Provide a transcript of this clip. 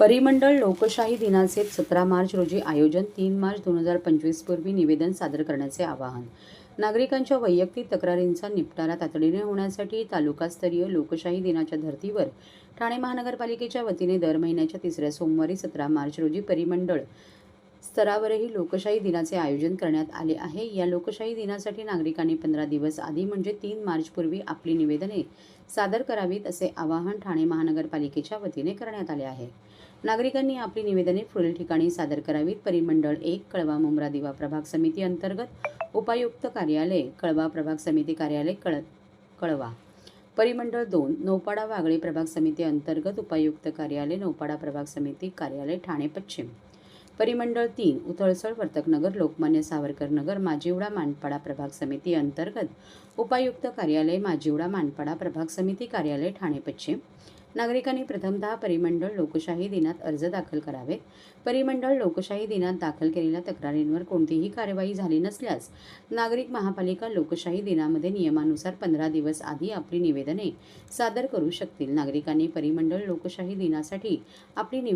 परिमंडळ लोकशाही दिनाचे सतरा मार्च रोजी आयोजन तीन मार्च दोन हजार पंचवीस पूर्वी निवेदन सादर करण्याचे आवाहन. नागरिकांच्या वैयक्तिक तक्रारींचा निपटारा तातडीने होण्यासाठी तालुकास्तरीय लोकशाही दिनाच्या धर्तीवर ठाणे महानगरपालिकेच्या वतीने दर महिन्याच्या तिसऱ्या सोमवारी सतरा मार्च रोजी परिमंडळ स्तरावरही लोकशाही दिनाचे आयोजन करण्यात आले आहे. या लोकशाही दिनासाठी नागरिकांनी पंधरा दिवस आधी म्हणजे तीन मार्चपूर्वी आपली निवेदने सादर करावीत असे आवाहन ठाणे महानगरपालिकेच्या वतीने करण्यात आले आहे. नागरिकांनी आपली निवेदने पुढील ठिकाणी सादर करावीत. परिमंडळ एक कळवा मुंब्रा दिवा प्रभाग समिती अंतर्गत उपायुक्त कार्यालय कळवा प्रभाग समिती कार्यालय कळ कळवा. परिमंडळ दोन नौपाडा वागळे प्रभाग समिती अंतर्गत उपायुक्त कार्यालय नौपाडा प्रभाग समिती कार्यालय ठाणे पश्चिम. परिमंडळ तीन उथळसळ वर्तकनगर लोकमान्य सावरकर नगर माजिवडा मानपाडा प्रभाग समिती अंतर्गत उपायुक्त कार्यालय माजिवडा मानपाडा प्रभाग समिती कार्यालय ठाणे पश्चिम. नागरिकांनी प्रथमतः परिमंडळ लोकशाही दिनात अर्ज दाखल करावेत. परिमंडळ लोकशाही दिनात दाखल केलेल्या तक्रारींवर कोणतीही कार्यवाही झाली नसल्यास नागरिक महापालिका लोकशाही दिनामध्ये नियमानुसार पंधरा दिवस आधी आपली निवेदने सादर करू शकतील. नागरिकांनी परिमंडळ लोकशाही दिनासाठी आपली निवे